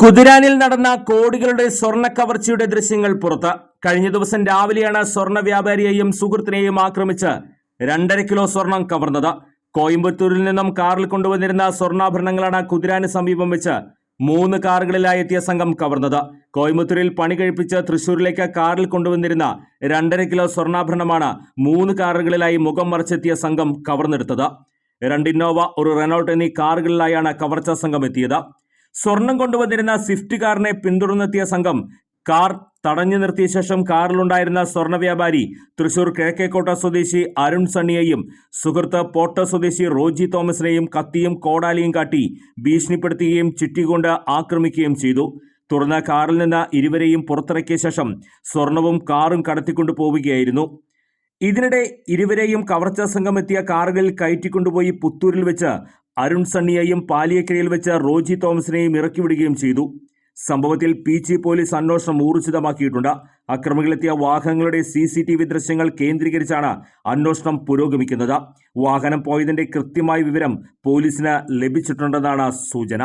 കുതിരാനിൽ നടന്ന കോടികളുടെ സ്വർണ കവർച്ചയുടെ ദൃശ്യങ്ങൾ പുറത്ത്. കഴിഞ്ഞ ദിവസം രാവിലെയാണ് സ്വർണ വ്യാപാരിയെയും സുഹൃത്തിനെയും ആക്രമിച്ച് രണ്ടര കിലോ സ്വർണം കവർന്നത്. കോയമ്പത്തൂരിൽ നിന്നും കാറിൽ കൊണ്ടുവന്നിരുന്ന സ്വർണാഭരണങ്ങളാണ് കുതിരാന് സമീപം വെച്ച് മൂന്ന് കാറുകളിലായി എത്തിയ സംഘം കവർന്നത്. കോയമ്പത്തൂരിൽ പണി കഴിപ്പിച്ച് തൃശൂരിലേക്ക് കാറിൽ കൊണ്ടുവന്നിരുന്ന രണ്ടര കിലോ സ്വർണാഭരണമാണ് മൂന്ന് കാറുകളിലായി മുഖം മറച്ചെത്തിയ സംഘം കവർന്നെടുത്തത്. രണ്ട് ഇന്നോവ ഒരു റെനോൾട്ട് എന്നീ കാറുകളിലായാണ് കവർച്ചാ സംഘം എത്തിയത്. സ്വർണം കൊണ്ടുവന്നിരുന്ന സ്വിഫ്റ്റ് കാറിനെ പിന്തുടർന്നെത്തിയ സംഘം കാർ തടഞ്ഞു നിർത്തിയ ശേഷം കാറിലുണ്ടായിരുന്ന സ്വർണ വ്യാപാരി തൃശൂർ കിഴക്കേക്കോട്ട സ്വദേശി അരുൺ സണ്ണിയെയും സുഹൃത്ത് പോട്ട സ്വദേശി റോജി തോമസിനെയും കത്തിയും കോടാലിയും കാട്ടി ഭീഷണിപ്പെടുത്തുകയും ചുറ്റിക്കൊണ്ട് ആക്രമിക്കുകയും ചെയ്തു. തുടർന്ന് കാറിൽ നിന്ന് ഇരുവരെയും പുറത്തിറക്കിയ ശേഷം സ്വർണവും കാറും കടത്തിക്കൊണ്ടു പോവുകയായിരുന്നു. ഇതിനിടെ ഇരുവരെയും കവർച്ചാ സംഘം എത്തിയ കാറുകളിൽ കയറ്റിക്കൊണ്ടുപോയി പുത്തൂരിൽ വെച്ച് അരുൺ സണ്ണിയെയും പാലിയക്കരയിൽ വെച്ച് റോജി തോമസിനെയും ഇറക്കിവിടുകയും ചെയ്തു. സംഭവത്തിൽ പി ജി പോലീസ് അന്വേഷണം ഊർജിതമാക്കിയിട്ടുണ്ട്. അക്രമികളെത്തിയ വാഹനങ്ങളുടെ സി സി ടി വി ദൃശ്യങ്ങൾ കേന്ദ്രീകരിച്ചാണ് അന്വേഷണം പുരോഗമിക്കുന്നത്. വാഹനം പോയതിന്റെ കൃത്യമായ വിവരം പോലീസിന് ലഭിച്ചിട്ടുണ്ടെന്നാണ് സൂചന.